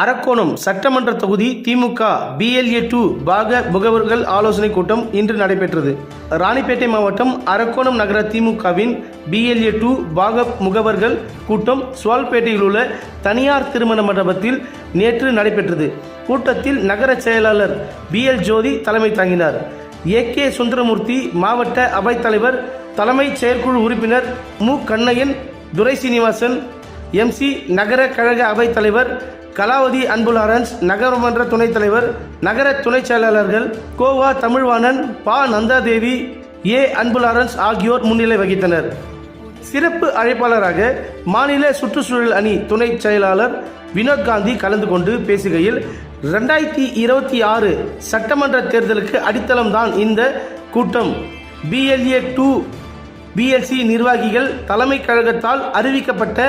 அரக்கோணம் சட்டமன்ற தொகுதி திமுக PLA two பாக முகவர்கள் ஆலோசனை கூட்டம் இன்று நடைபெற்றது. ராணிப்பேட்டை மாவட்டம் அரக்கோணம் நகர திமுகவின் பிஎல்ஏ டூ பாக முகவர்கள் கூட்டம் சுவால்பேட்டையில் உள்ள தனியார் திருமண மண்டபத்தில் நேற்று நடைபெற்றது. கூட்டத்தில் நகர செயலாளர் பிஎல் ஜோதி தலைமை தாங்கினார். ஏ கே சுந்தரமூர்த்தி மாவட்ட அவைத்தலைவர் தலைமை செயற்குழு உறுப்பினர் மு. கண்ணையன் துரை சீனிவாசன் எம்சி நகர கழக அவைத் தலைவர் கலாவதி அன்பு லாரன்ஸ் நகரமன்ற துணைத் தலைவர் நகர துணைச் செயலாளர்கள் கோவா தமிழ்வாணன் பா. நந்தாதேவி ஏ. அன்பு லாரன்ஸ் ஆகியோர் முன்னிலை வகித்தனர். சிறப்பு அழைப்பாளராக மாநில சுற்றுச்சூழல் அணி துணை செயலாளர் வினோத் காந்தி கலந்து கொண்டு பேசுகையில் ரெண்டாயிரத்தி இருபத்தி ஆறு சட்டமன்ற தேர்தலுக்கு அடித்தளம்தான் இந்த கூட்டம். பிஎல்ஏ டூ பிஎல்சி நிர்வாகிகள் தலைமை கழகத்தால் அறிவிக்கப்பட்ட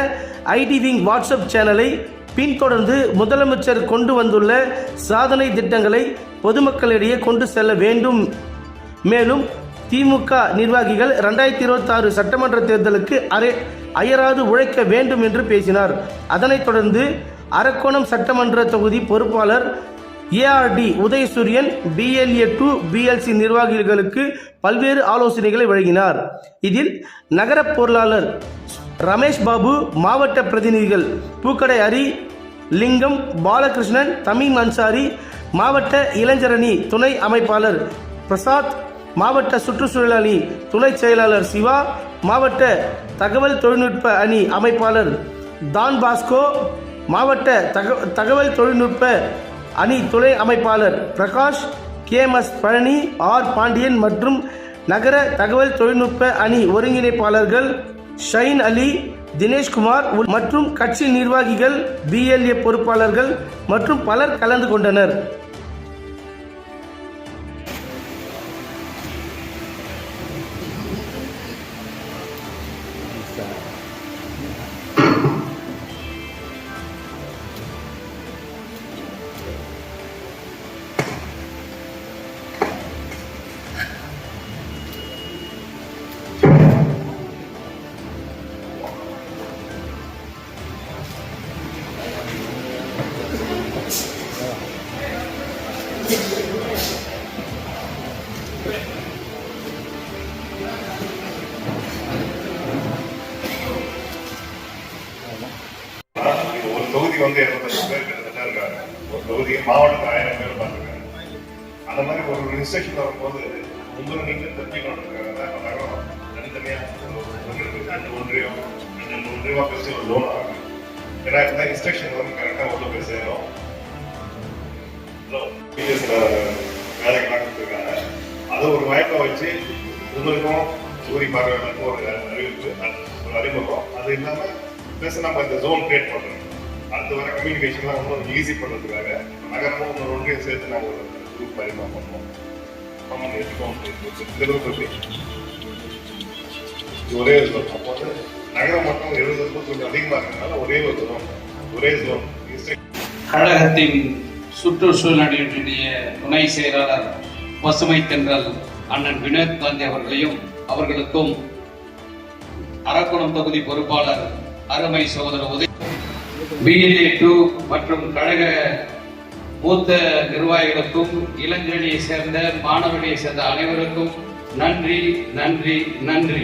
ஐடி விங் வாட்ஸ்அப் சேனலை பின்தொடர்ந்து முதலமைச்சர் கொண்டு வந்துள்ள சாதனை திட்டங்களை பொதுமக்களிடையே கொண்டு செல்ல வேண்டும். மேலும் திமுக நிர்வாகிகள் ரெண்டாயிரத்தி இருபத்தாறு சட்டமன்ற தேர்தலுக்கு அரை அயராது உழைக்க வேண்டும் என்று பேசினார். அதனைத் தொடர்ந்து அரக்கோணம் சட்டமன்ற தொகுதி பொறுப்பாளர் ART Udhayasuriyan BLA two BLC நிர்வாகிகளுக்கு பல்வேறு ஆலோசனைகளை வழங்கினார். இதில் நகர பொருளாளர் ரமேஷ் பாபு மாவட்ட பிரதிநிதிகள் பூக்கடை ஹரி லிங்கம் பாலகிருஷ்ணன் தமிம் அன்சாரி மாவட்ட இளைஞரணி துணை அமைப்பாளர் பிரசாத் மாவட்ட சுற்றுச்சூழல் அணி துணை செயலாளர் சிவா மாவட்ட தகவல் தொழில்நுட்ப அணி அமைப்பாளர் தான் பாஸ்கோ மாவட்ட தக தகவல் தொழில்நுட்ப அணி துணை அமைப்பாளர் பிரகாஷ் கேஎம்எஸ் பழனி ஆர் பாண்டியன் மற்றும் நகர தகவல் தொழில்நுட்ப அணி ஒருங்கிணைப்பாளர்கள் ஷைன் அலி தினேஷ்குமார் மற்றும் கட்சி நிர்வாகிகள் பிஎல்ஏ பொறுப்பாளர்கள் மற்றும் பலர் கலந்து கொண்டனர். தொகுதி வந்து இருபத்தஞ்சு பேர் கிட்டத்தட்ட இருக்காங்க. ஒரு தொகுதி மாவட்டத்தில் ஆயிரம் பேர் பார்த்துருக்காங்க அந்த மாதிரி ஒரு இன்ஸ்ட்ரக்ஷன் வரும்போது உங்களை நீங்க தெரிஞ்சுக்கணுன்றதுக்காக தான் இப்ப நகரம் தனித்தனியாக உங்களுக்கு அஞ்சு ஒன்றியம் அஞ்சு பேசி ஒரு லோன் ஆகும் ஏன்னா இந்த இன்ஸ்ட்ரக்ஷன் வந்து கரெக்டாக உள்ள போய் சேரும் பிஎஸ்ல வேலைக்கு கொடுத்துருக்காங்க. அதை ஒரு வாய்ப்பை வச்சு உங்களுக்கும் சூரிய பார்வையாளருக்கும் ஒரு அறிவிப்பு ஒரு அறிமுகம். அது இல்லாம பிளஸ் நம்ம இந்த ஜோன் கிரியேட் பண்றோம். அடுத்து வர கம்யூனிகேஷன்லாம் ரொம்ப ஈஸி பண்ணுறதுக்காக நகரமும் ஒரு ஒன்றையும் சேர்த்து நாங்கள் ஒரு குரூப் அறிமுகம் பண்ணுவோம். ஆமாம் எடுத்துக்கோம் ஒரே ஒரு zone. அப்போ வந்து நகரம் மட்டும் எழுபது கொஞ்சம் அதிகமாக இருக்கிறதுனால ஒரே ஒரு ஜோன் ஒரே ஜோன் கழகத்தின் சுற்றுச்சூழல் அணியினுடைய துணை செயலாளர் பசுமை தென்றல் அண்ணன் வினோத் காந்தி அவர்களையும் அவர்களுக்கும் அரக்குணம் தொகுதி பொறுப்பாளர் அருமை சகோதரர் உதய பிஎல்ஏ டூ மற்றும் கழக மூத்த நிர்வாகிகளுக்கும் இளஞ்செழியை சேர்ந்த மாணவர்களை சேர்ந்த அனைவருக்கும் நன்றி நன்றி நன்றி.